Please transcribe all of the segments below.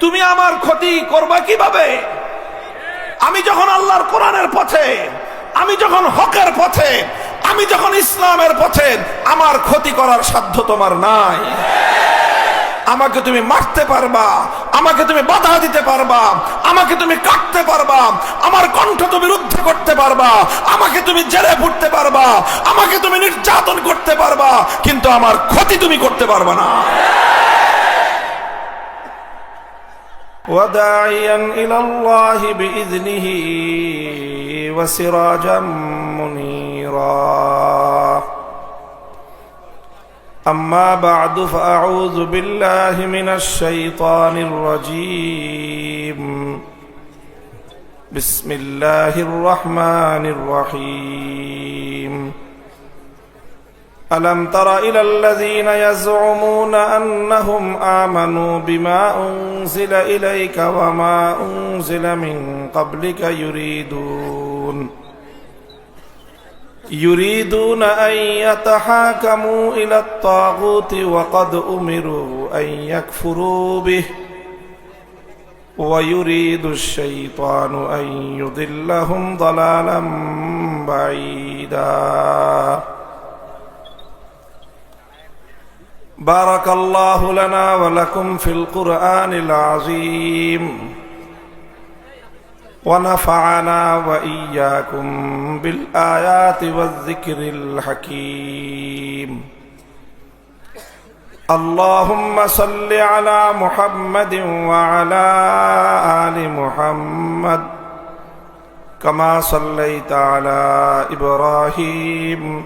তুমি আমার ক্ষতি করবা কীভাবে? আমি যখন আল্লাহর কোরআনের পথে, আমি যখন হকের পথে, আমি যখন ইসলামের পথে, আমার ক্ষতি করার সাধ্য তোমার নাই। আমাকে তুমি মারতে পারবা, আমাকে তুমি বাধা দিতে পারবা, আমাকে তুমি কাটতে পারবা, আমার কণ্ঠ তুমি রুদ্ধ করতে পারবা, আমাকে তুমি জেলে ফুটতে পারবা, আমাকে তুমি নির্যাতন করতে পারবা, কিন্তু আমার ক্ষতি তুমি করতে পারবা না। وداعيا إلى الله بإذنه وسراجا منيرا. أما بعد فأعوذ بالله من الشيطان الرجيم. بسم الله الرحمن الرحيم. ألم تر إلى الذين يزعمون أنهم آمنوا بما أنزل إليك وما أنزل من قبلك يريدون يريدون أن يتحاكموا إلى الطاغوت وقد أمروا أن يكفروا به ويريد الشيطان أن يضلهم ضلالا بعيدا بارك الله لنا ولكم في القرآن العظيم ونفعنا وإياكم بالآيات والذكر الحكيم اللهم صل على محمد وعلى آل محمد كما صليت على إبراهيم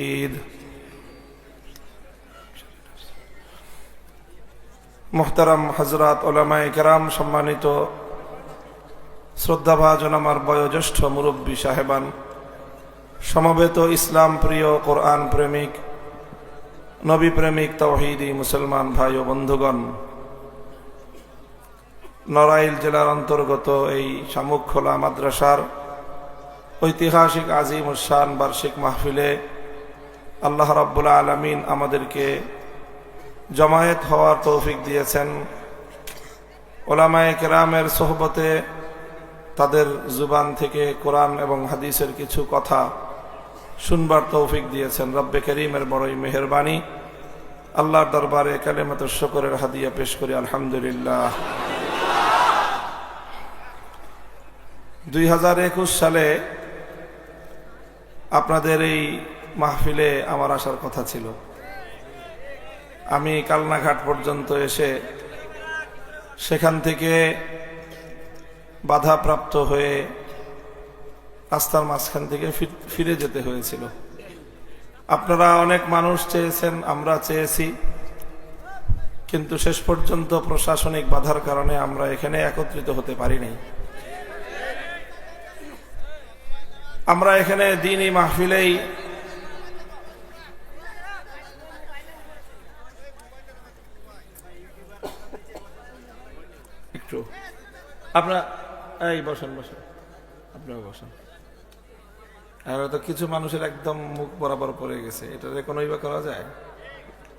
মোহতারাম হজরত ওলামায় কেরাম সম্মানিত শ্রদ্ধাভাজন আমার বয়োজ্যেষ্ঠ মুরব্বী সাহেবান, সমবেত ইসলাম প্রিয় কোরআন প্রেমিক, নবী প্রেমিক তৌহিদি মুসলমান ভাই ও বন্ধুগণ, নড়াইল জেলার অন্তর্গত এই শামুকখোলা মাদ্রাসার ঐতিহাসিক আজিম উসান বার্ষিক মাহফিলে আল্লাহ রাব্বুল আলমিন আমাদেরকে জমায়েত হওয়ার তৌফিক দিয়েছেন। ওলামায়ে কেরামের সোহবতে তাদের জুবান থেকে কোরআন এবং হাদিসের কিছু কথা শুনবার তৌফিক দিয়েছেন। রব্বে করিমের বড়ই মেহরবানি। আল্লাহর দরবারে কালেমত শকরের হাদিয়া পেশ করি, আলহামদুলিল্লাহ। দুই হাজার একুশ সালে আপনাদের এই মাহফিলে আমার আসার কথা ছিল। আমি কালনাঘাট পর্যন্ত এসে সেখান থেকে বাধাপ্রাপ্ত হয়ে রাস্তার মাঝখান থেকে ফিরে যেতে হয়েছিল। আপনারা অনেক মানুষ চেয়েছেন, আমরা চেয়েছি, কিন্তু শেষ পর্যন্ত প্রশাসনিক বাধার কারণে আমরা এখানে একত্রিত হতে পারিনি। আমরা এখানে দিনই মাহফিলেই একটু আপনার, এই বসেন বসেন। আপনারা বসেন। আর তো কিছু মানুষের একদম মুখ বরাবর পড়ে গেছে। এটাতে কোনো ইবা করা যায়?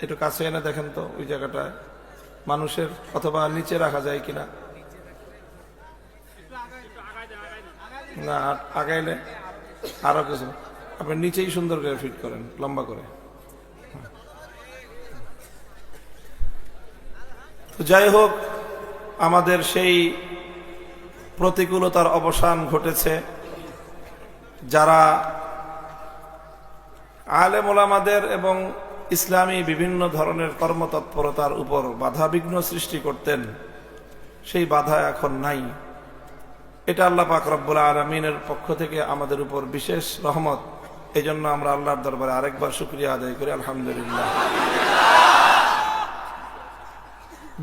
একটু কাছে এনে দেখেন তো ওই জায়গাটা। মানুষের অথবা নিচে রাখা যায় কিনা? না আগাইলে আরও কিছু। আপনি নিচেই সুন্দর করে ফিট করেন, লম্বা করে। তো যাই হোক, আমাদের সেই প্রতিকূলতার অবসান ঘটেছে। যারা আলেম ওলামাদের এবং ইসলামী বিভিন্ন ধরনের কর্মতৎপরতার উপর বাধা বিঘ্ন সৃষ্টি করতেন, সেই বাধা এখন নাই। এটা আল্লাহ পাক রব্বুল আলমিনের পক্ষ থেকে আমাদের উপর বিশেষ রহমত। এই জন্য আমরা আল্লাহর দরবারে আরেকবার শুক্রিয়া আদায় করি, আলহামদুলিল্লাহ।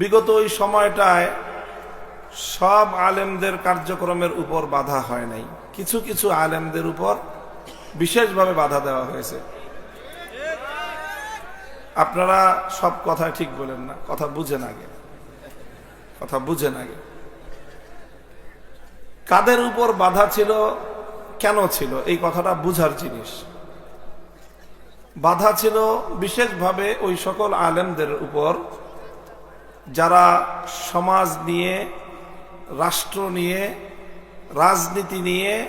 বিগত ওই সময়টায় সব আলেমদের কার্যক্রমের উপর বাধা হয় নাই। কিছু কিছু আলেমদের উপর বিশেষভাবে বাধা দেওয়া হয়েছে। আপনারা সব কথা ঠিক বলেন না, কথা বুঝেন আগে। কথা বুঝেন আগে। কাদের উপর বাধা ছিল, কেন ছিল, এই কথাটা বুঝার জিনিস। বাধা ছিল বিশেষভাবে ওই সকল আলেমদের উপর যারা সমাজ নিয়ে রাষ্ট্র নিয়ে, রাজনীতি নিয়ে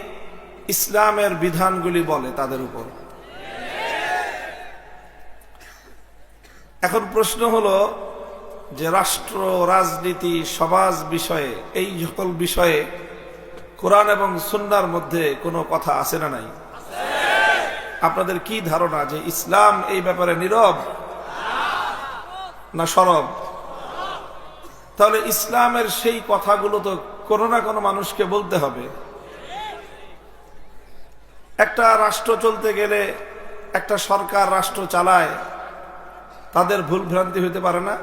ইসলামের বিধানগুলি বলে তাদের উপর। এখন প্রশ্ন হলো যে রাষ্ট্র, রাজনীতি, সমাজ বিষয়ে, এই সকল বিষয়ে কোরআন এবং সুন্নার মধ্যে কোনো কথা আছে না নাই? আপনাদের কি ধারণা যে ইসলাম এই ব্যাপারে নীরব না সরব? তাহলে ইসলামের সেই কথাগুলো তো কোনো না কোনো মানুষকে বলতে হবে। একটা রাষ্ট্র চলতে গেলে একটা সরকার রাষ্ট্র চালায়, তাদের ভুল ভ্রান্তি হইতে পারে না।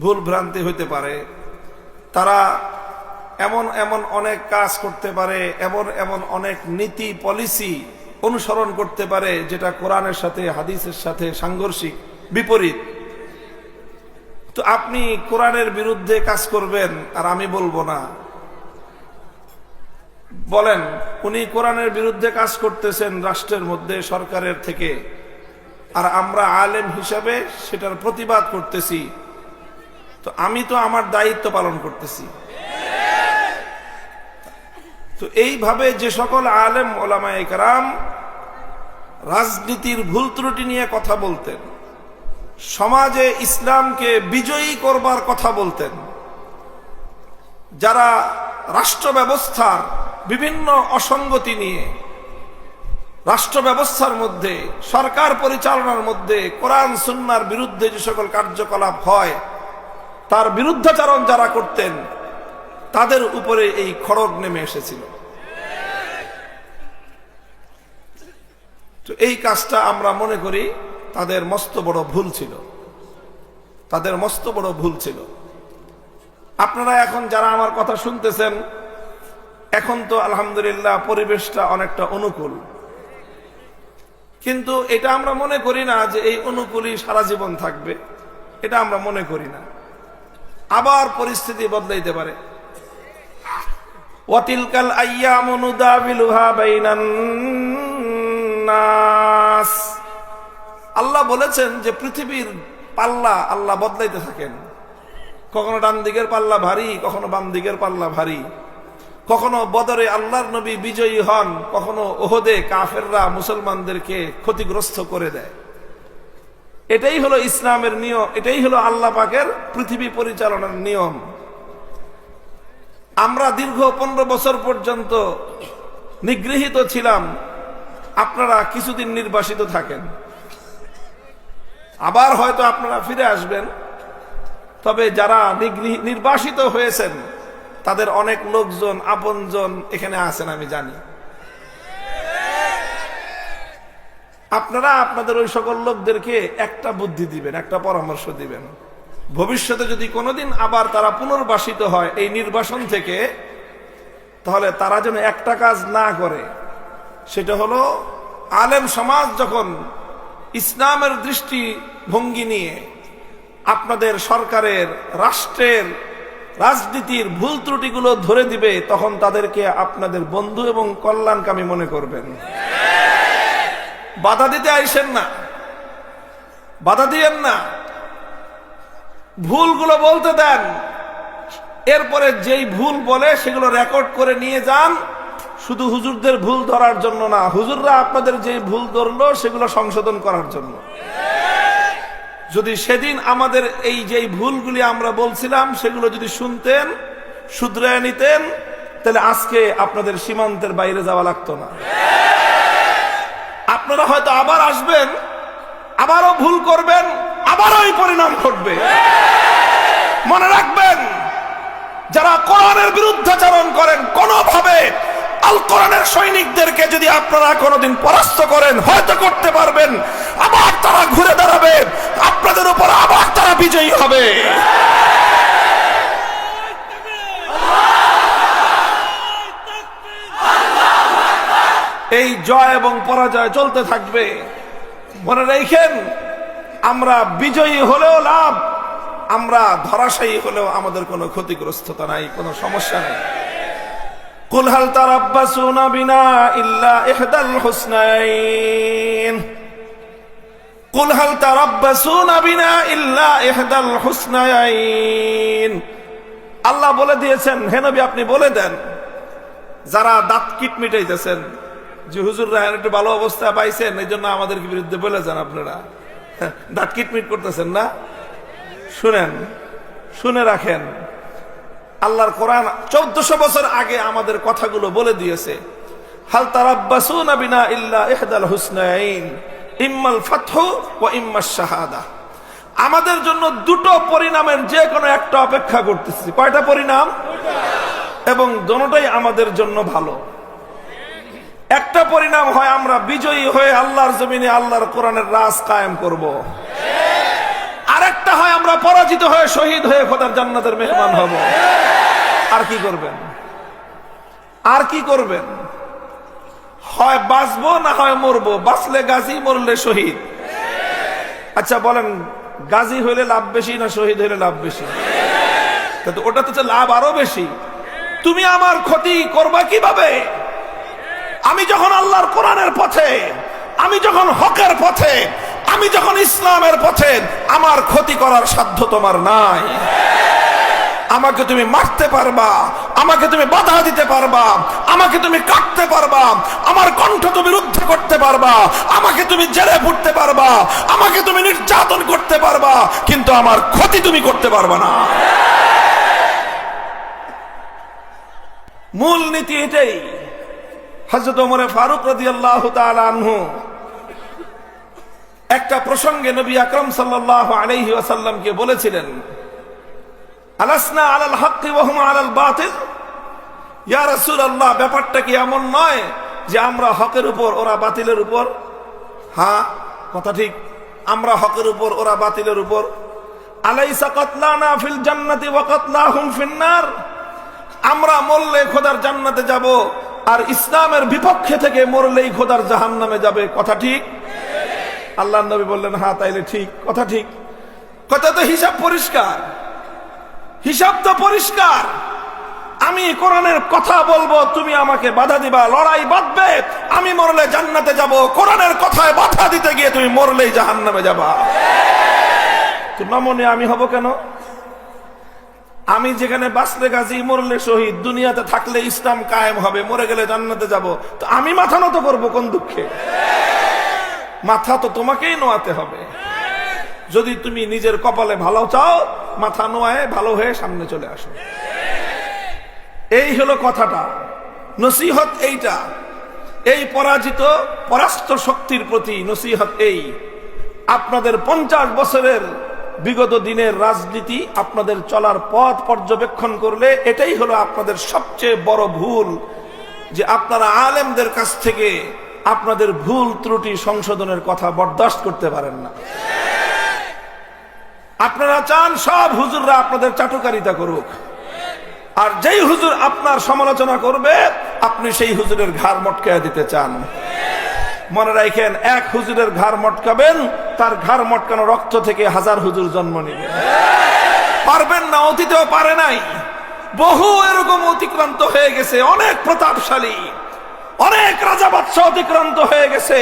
ভুল ভ্রান্তি হইতে পারে। তারা এমন এমন অনেক কাজ করতে পারে, এমন এমন অনেক নীতি, পলিসি অনুসরণ করতে পারে, যেটা কোরআনের সাথে, হাদিসের সাথে সাংঘর্ষিক, বিপরীত। তো আপনি কোরআনের বিরুদ্ধে কাজ করবেন, আর আমি বলব না। বলেন, উনি কোরআনের বিরুদ্ধে কাজ করতেছেন রাষ্ট্রের মধ্যে, সরকারের থেকে। আর আমরা আলেম হিসাবে সেটার প্রতিবাদ করতেছি। তো আমি তো আমার দায়িত্ব পালন করতেছি। তো এইভাবে যে সকল আলেম ওলামা একরাম রাজনীতির ভুল ত্রুটি নিয়ে কথা বলতেন। সমাজে ইসলামকে বিজয়ী করবার কথা বলতেন। যারা রাষ্ট্র ব্যবস্থার বিভিন্ন অসঙ্গতি নিয়ে রাষ্ট্র ব্যবস্থার মধ্যে, সরকার পরিচালনার মধ্যে, কোরআন, সুন্নার বিরুদ্ধে যে সকল কার্যকলাপ হয়, তার বিরুদ্ধাচারণ যারা করতেন, তাদের উপরে এই খড়গ নেমে এসেছিল। তো এই কাজটা আমরা মনে করি তাদের মস্ত বড় ভুল ছিল। তাদের মস্ত বড় ভুল ছিল। আপনারা এখন যারা আমার কথা শুনতেছেন, এখন তো আলহামদুলিল্লাহ পরিবেশটা অনেকটা অনুকূল। কিন্তু এটা আমরা মনে করি না যে এই অনুকূলই সারা জীবন থাকবে। এটা আমরা মনে করি না। আবার পরিস্থিতি বদলাইতে পারে। ওয়াতিলকাল আইয়ামু নুদাবিলুহা বাইনান নাস আল্লাহ বলেছেন যে পৃথিবীর পাল্লা আল্লাহ বদলাইতে থাকেন। কখনো ডান দিকের পাল্লা ভারী, কখনো বাম দিকের পাল্লা ভারী। কখনো বদরে আল্লাহর নবী বিজয়ী হন, কখনো ওহদে কাফেররা মুসলমানদেরকে ক্ষতিগ্রস্ত করে দেয়। এটাই হলো ইসলামের নিয়ম, এটাই হলো আল্লাহ পাকের পৃথিবী পরিচালনার নিয়ম। আমরা দীর্ঘ পনেরো বছর পর্যন্ত নিগৃহীত ছিলাম, আপনারা কিছুদিন নির্বাসিত থাকেন। আবার হয়তো আপনারা ফিরে আসবেন। তবে যারা নির্বাসিত হয়েছেন, তাদের অনেক লোকজন, আপনজন এখানে আছেন, আমি জানি। আপনারা আপনাদের ওই সকল লোকদেরকে একটা বুদ্ধি দিবেন, একটা পরামর্শ দিবেন। ভবিষ্যতে যদি কোনোদিন আবার তারা পুনর্বাসিত হয় এই নির্বাসন থেকে, তাহলে তারা যেন একটা কাজ না করে, সেটা হলো আলেম সমাজ যখন ইসলামের দৃষ্টি ভঙ্গি নিয়ে আপনাদের সরকারের, রাষ্ট্রের রাজনীতির ভুল ত্রুটিগুলো ধরে দিবে, তখন তাদেরকে আপনাদের বন্ধু এবং কল্যাণকামী মনে করবেন। বাধা দিতে আইসেন না। বাধা দিয়েন না। ভুলগুলো বলতে দেন। এরপরে যেই ভুল বলে সেগুলো রেকর্ড করে নিয়ে যান। শুধু হুজুরদের ভুল ধরার জন্য না, হুজুররা আপনাদের যে ভুল ধরলো সেগুলো সংশোধন করার জন্য। যদি সেদিন আমাদের এই যে ভুলগুলি আমরা বলছিলাম, সেগুলো যদি শুনতেন, শুধরায় নিতেন, তাহলে আজকে আপনাদের সীমান্তের বাইরে যাওয়া লাগতো না। আপনারা হয়তো আবার আসবেন, আবারও ভুল করবেন আবারও এই পরিণাম ঘটবে। মনে রাখবেন, যারা কোরআনের বিরুদ্ধাচরণ করেন কোনোভাবে আল কোরআনের সৈনিকদেরকে যদি আপনারা কোনোদিন পরাস্ত করেন, হয়তো করতে পারবেন। আবার তারা ঘুরে দাঁড়াবে। আপনাদের উপর আবার তারা বিজয়ী হবে। এই জয় এবং পরাজয় চলতে থাকবে। মনে রেখেন, আমরা বিজয়ী হলেও লাভ, আমরা ধরাশায়ী হলেও আমাদের কোনো ক্ষতিগ্রস্ততা নাই, কোনো সমস্যা নেই। কুল হাল তারাব্বাসুনা বিনা ইল্লা ইহদাল হুসনাইন। কুল হাল তারাব্বাসুনা বিনা ইল্লা ইহদাল হুসনাইন। আল্লাহ বলে দিয়েছেন, হে নবী আপনি বলে দেন, যারা দাঁত কিট মিটাইতেছেন, যে হুজুর রায়ন একটু ভালো অবস্থা পাইছেন, এই জন্য আমাদের বিরুদ্ধে বলে যান আপনারা। দাঁত কিটমিট করতেছেন না? শুনেন, শুনে রাখেন। আল্লাহর কোরআন চোদ্দশো বছর আগে আমাদের কথাগুলো বলে দিয়েছে। হাল তারাব্বাসুনা ইহদাল হুসনাইন, ইম্মাল ফাতহু ওয়া ইম্মাস শাহাদা। আমাদের জন্য দুটো পরিণামের যে কোনো একটা অপেক্ষা করতেছি। কয়টা পরিণাম? এবং দোনোটাই আমাদের জন্য ভালো। একটা পরিণাম হয় আমরা বিজয়ী হয়ে আল্লাহর জমিনে আল্লাহর কোরআনের রাজ কায়েম করব। আরেকটা হয়, আমরা পরাজিত হয়ে শহীদ হয়ে খোদার জান্নাতের মেহমান হব। আর কি করবেন? আর কি করবেন? হয় বাঁচবো না হয় মরবো? বাঁচলে গাজী, মরলে শহীদ। আচ্ছা বলেন, গাজী হইলে লাভ বেশি না শহীদ হইলে লাভ বেশি? ওটা তো লাভ আরও বেশি। তুমি আমার ক্ষতি করবা কীভাবে? আমি যখন আল্লাহর কোরআনের পথে, আমি যখন হকের পথে আমি যখন ইসলামের পথে আমার ক্ষতি করার সাধ্য তোমার নাই, আমাকে তুমি মারতে পারবা, আমাকে তুমি বাধা দিতে পারবা, আমাকে তুমি কাটতে পারবা, আমার কণ্ঠ তুমি রুদ্ধ করতে পারবা, আমাকে তুমি জেলে ফুটতে পারবা, আমাকে তুমি নির্যাতন করতে পারবা, কিন্তু আমার ক্ষতি তুমি করতে পারবা না। মূল নীতি এটাই। হজরত ওমরে ফারুক রাজি আল্লাহ আনহু একটা প্রসঙ্গে নবী আকরম সাল্লাহ আলহি আসাল্লামকে বলেছিলেন, আলাসনা আলাল হকি ওহম আলাল বাতিল? ইয়া রাসূল আল্লাহ ব্যাপারটা কি এমন নয় যে আমরা হকের উপর, ওরা বাতিলের উপর? হ্যাঁ কথা ঠিক। আমরা হকের উপর, ওরা বাতিলের উপর। আলাইসা কাতলানা ফিল জান্নাতি ওয়া কাতলাহুম ফিন্নার। আমরা মরলে খোদার জান্নাতে যাব, আর ইসলামের বিপক্ষে থেকে মরলেই খোদার জাহান্নামে যাবে। কথা ঠিক? আল্লাহ নবী বললেন হ্যাঁ তাইলে ঠিক, কথা ঠিক। কথা তো হিসাব পরিষ্কার। হিসাব তো পরিষ্কার। আমি কোরআনের কথা বলব, তুমি আমাকে বাধা দিবা, লড়াই বাঁধবে। আমি মরলে জান্নাতে যাব, কোরআনের কথায় বাধা দিতে গিয়ে তুমি মরলেই জাহান্নামে যাবা। তো নমনে আমি হব কেন? আমি যেখানে বাঁচলে গাজী, মরলে শহীদ, দুনিয়াতে থাকলে ইসলাম কায়েম হবে, মরে গেলে জান্নাতে যাব। তো আমি মাথা নত করব কোন দুঃখে? মাথা তো তোমাকেই নোয়াতে হবে। যদি তুমি নিজের কপালে ভালো চাও, মাথা নোয়ায় ভালো হয়ে সামনে চলে আসো। এই হলো কথাটা। নসিহত এইটা। এই পরাজিত, পরাস্ত শক্তির প্রতি নসিহত এই। আপনাদের পঞ্চাশ বছরের বিগত দিনের রাজনীতি আপনাদের চলার পথ পর্যবেক্ষণ করলে এটাই হলো আপনাদের সবচেয়ে বড় ভুল, যে আপনারা আলেমদের কাছ থেকে আপনাদের ভুল ত্রুটি সংশোধনের কথা বরদাস্ত করতে পারেন না। আপনারা চান সব হুজুররা আপনাদের চাটুকারিতা করুক। আর যেই হুজুর আপনার সমালোচনা করবে, আপনি সেই হুজুরের ঘাড় মটকায় দিতে চান। মনে রাখেন, এক হুজুরের ঘাড় মটকাবেন, তার ঘাড় মটকানো রক্ত থেকে হাজার হুজুর জন্ম নিবে। পারবেন না, অতীতেও পারে নাই। বহু এরকম অতিক্রান্ত হয়ে গেছে, অনেক প্রতাপশালী। অনেক রাজা বাদশাহ অতিক্রান্ত হয়ে গেছে।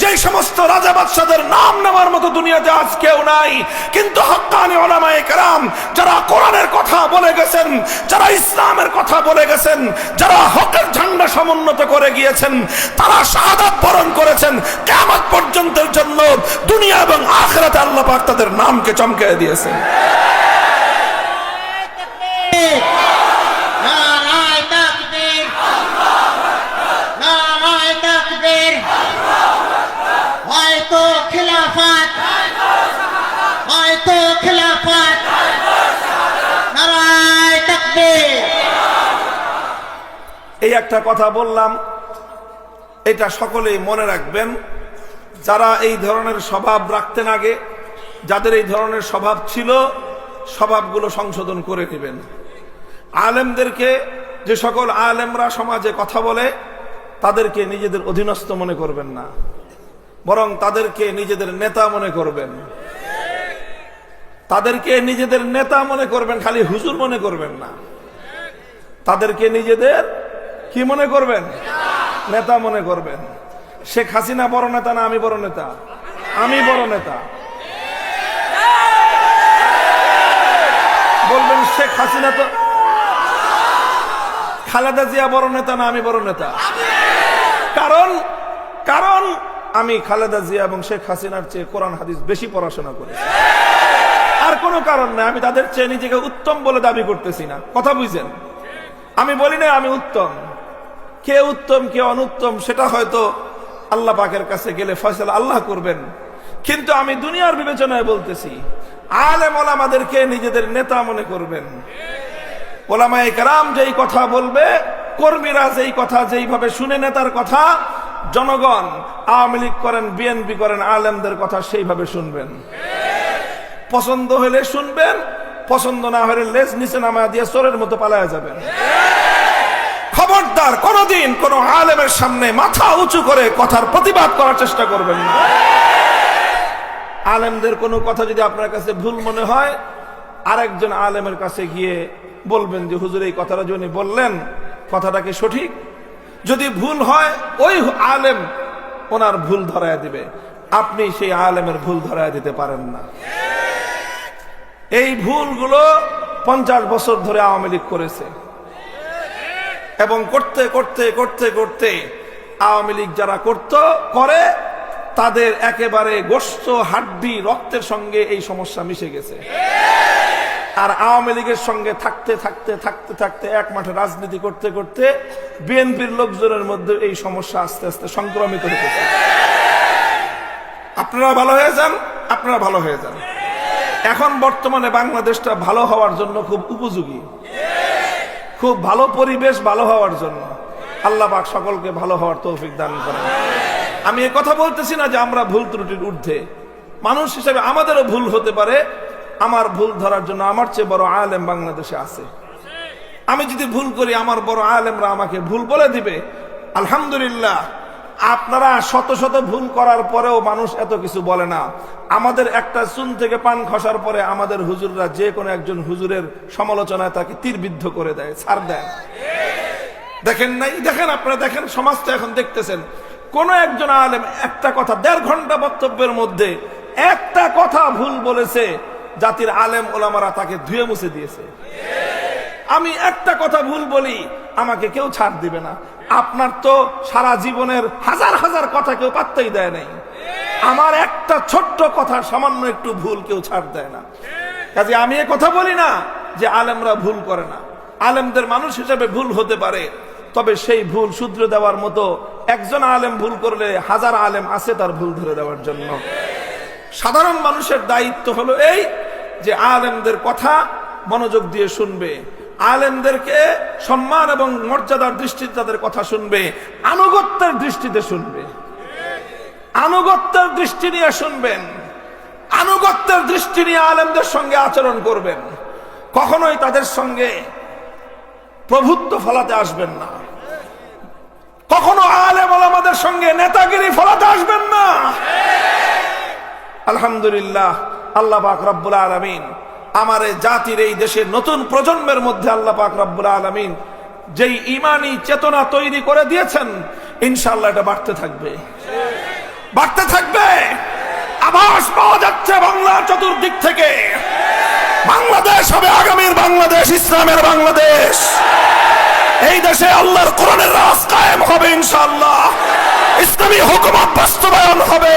যে সমস্ত রাজা বাদশাদের নাম নেওয়ার মতো দুনিয়াতে আজ কেউ নাই। কিন্তু হক্কানি ওলামায়ে কেরাম যারা কোরআনের কথা বলে গেছেন, যারা ইসলামের কথা বলে গেছেন, যারা হকের ঝান্ডা সমুন্নত করে গিয়েছেন, তারা শাহাদাত বরণ করেছেন। কেমন পর্যন্তের জন্য দুনিয়া এবং আখরাতে আল্লাহ পাক তাদের নামকে চমকে দিয়েছেন। নারায় এই একটা কথা বললাম, এটা সকলেই মনে রাখবেন, যারা এই ধরনের স্বভাব রাখতেন আগে, যাদের এই ধরনের স্বভাব ছিল, স্বভাবগুলো সংশোধন করে নেবেন। আলেমদেরকে, যে সকল আলেমরা সমাজে কথা বলে, তাদেরকে নিজেদের অধীনস্থ মনে করবেন না। বরং তাদেরকে নিজেদের নেতা মনে করবেন। তাদেরকে নিজেদের নেতা মনে করবেন, খালি হুজুর মনে করবেন না। তাদেরকে নিজেদের কি মনে করবেন? নেতা মনে করবেন। শেখ হাসিনা বড় নেতা না আমি বড় নেতা? আমি বড় নেতা। বলবেন, শেখ হাসিনা তো খালেদা জিয়া বড় নেতা না আমি বড় নেতা? কারণ কারণ আমি খালেদা জিয়া এবং শেখ হাসিনার চেয়ে কোরআন, হাদিস বেশি পড়াশোনা করেছি। আর কোনো কারণ নাই, আমি তাদের চেয়ে নিজেকে উত্তম বলে দাবি করতেছি না। কথা বুঝছেন আমি বলি না আমি উত্তম। কে উত্তম, কে অনুত্তম, সেটা হয়তো আল্লাহ পাকের কাছে গেলে ফয়সালা আল্লাহ করবেন। কিন্তু আমি দুনিয়ার বিবেচনায় বলতেছি, আলেম ওলামাদেরকে নিজেদের নেতা মনে করবেন। ওলামায়ে কেরাম যেই কথা বলবে, কর্মীরা যেই কথা, যেইভাবে শুনে নেতার কথা জনগণ, আওয়ামী লীগ করেন, বিএনপি করেন, আলেমদের কথা সেইভাবে শুনবেন। পছন্দ হলে শুনবেন, পছন্দ না হলে লেজ নিচে নামা দিয়ে চোরের মতো পালায়া যাবেন। খবরদার কোনদিন কোন আলেমের সামনে মাথা উঁচু করে কথার প্রতিবাদ করার চেষ্টা করবেন না। আলেমদের কোনো কথা যদি আপনার কাছে ভুল মনে হয়, আরেকজন আলেমের কাছে গিয়ে বলবেন যে, হুজুর, এই কথাটা যিনি বললেন, কথাটা কি সঠিক? যদি ভুল হয়, ওই আলেম ওনার ভুল ধরায় দিবে। আপনি সেই আলেমের ভুল ধরায় দিতে পারেন না। এই ভুলগুলো পঞ্চাশ বছর ধরে আওয়ামী লীগ করেছে। এবং করতে করতে করতে করতে আওয়ামী লীগ যারা করত, করে, তাদের একেবারে গোস্ত, হাড্ডি, রক্তের সঙ্গে এই সমস্যা মিশে গেছে। আর আওয়ামী লীগের সঙ্গে থাকতে থাকতে থাকতে থাকতে এক মাঠে রাজনীতি করতে করতে বিএনপির লোকজনের মধ্যে এই সমস্যা আস্তে আস্তে সংক্রমিত হতেছে আপনারা ভালো হয়ে যান, আপনারা ভালো হয়ে যান। এখন বর্তমানে বাংলাদেশটা ভালো হওয়ার জন্য খুব উপযোগী। খুব ভালো পরিবেশ, ভালো হওয়ার জন্য। আল্লাহ পাক সকলকে ভালো হওয়ার তৌফিক দান করেন। আমি কথা বলতেছি না যে আমরা ভুল ত্রুটির ঊর্ধ্বে। মানুষ হিসেবে আমাদেরও ভুল হতে পারে আমার ভুল ধরার জন্য আমার চেয়ে বড় আলেম বাংলাদেশে আছে। আমি যদি ভুল করি, আমার বড় আলেমরা আমাকে ভুল বলে দিবে। আলহামদুলিল্লাহ, আপনারা শত শত ভুল করার পরেও মানুষ এত কিছু বলে না। আমাদের একটা চুন থেকে পান খসার পরে আমাদের হুজুররা যে কোনো একজন হুজুরের সমালোচনায় তাকে তীরবিদ্ধ করে দেয়, ছাড় দেয় দেখেন নাই? দেখেন আপনারা, দেখেন সমাজটা এখন দেখতেছেন। কোন একজন আলেম একটা কথা দেড় ঘণ্টা বক্তব্যের মধ্যে একটা কথা ভুল বলেছে জাতির আলেম ওলামারা তাকে ধুয়ে মুছে দিয়েছে। আমি একটা কথা ভুল বলি, আমাকে কেউ ছাড় দিবে না। আপনার তো সারা জীবনের হাজার হাজার কথা কেউ পাত্তাই দেয় নাই। আমার একটা ছোট্ট কথা, সামান্য একটু ভুল কেউ ছাড় দেয় না। কাজে আমি এ কথা বলি না যে আলেমরা ভুল করে না। আলেমদের মানুষ হিসেবে ভুল হতে পারে, তবে সেই ভুল শুধরে দেওয়ার মতো একজন আলেম ভুল করলে হাজার আলেম আছে তার ভুল ধরে দেওয়ার জন্য। সাধারণ মানুষের দায়িত্ব হলো এই যে আলেমদের কথা মনোযোগ দিয়ে শুনবে। আলেমদেরকে সম্মান এবং মর্যাদার দৃষ্টিতে তাদের কথা শুনবে। আনুগত্যের দৃষ্টিতে শুনবে। আনুগত্যের দৃষ্টি নিয়ে শুনবেন। আনুগত্যের দৃষ্টি নিয়ে আলেমদের সঙ্গে আচরণ করবেন। কখনোই তাদের সঙ্গে প্রভুত্ব ফলাতে আসবেন না। কখনো আলেম আমাদের সঙ্গে নেতাগিরি ফলাতে আসবেন না। আলহামদুলিল্লাহ আল্লাহ পাক রব্বুল আলমিন আমার জাতির এই দেশের নতুন প্রজন্মের মধ্যে আল্লাহ পাক রব্বুল আলমিন যেই ইমানি চেতনা তৈরি করে দিয়েছেন ইনশাল্লাহ এটা বাড়তে থাকবে। বাড়তে থাকবে। আভাস পাওয়া যাচ্ছে বাংলার চতুর্দিক থেকে। বাংলাদেশ হবে আগামীর বাংলাদেশ, ইসলামের বাংলাদেশ। এই দেশে আল্লাহর কোরআনের রাজ কায়েম হবে ইনশাল্লাহ ইসলামী হুকুমত বাস্তবায়ন হবে।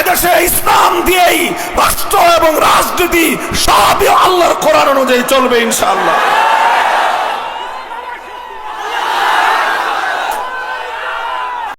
এদেশে ইসলাম দিয়েই রাষ্ট্র এবং রাজনীতি সবই আল্লাহর কোরআন অনুযায়ী চলবে ইনশাআল্লাহ।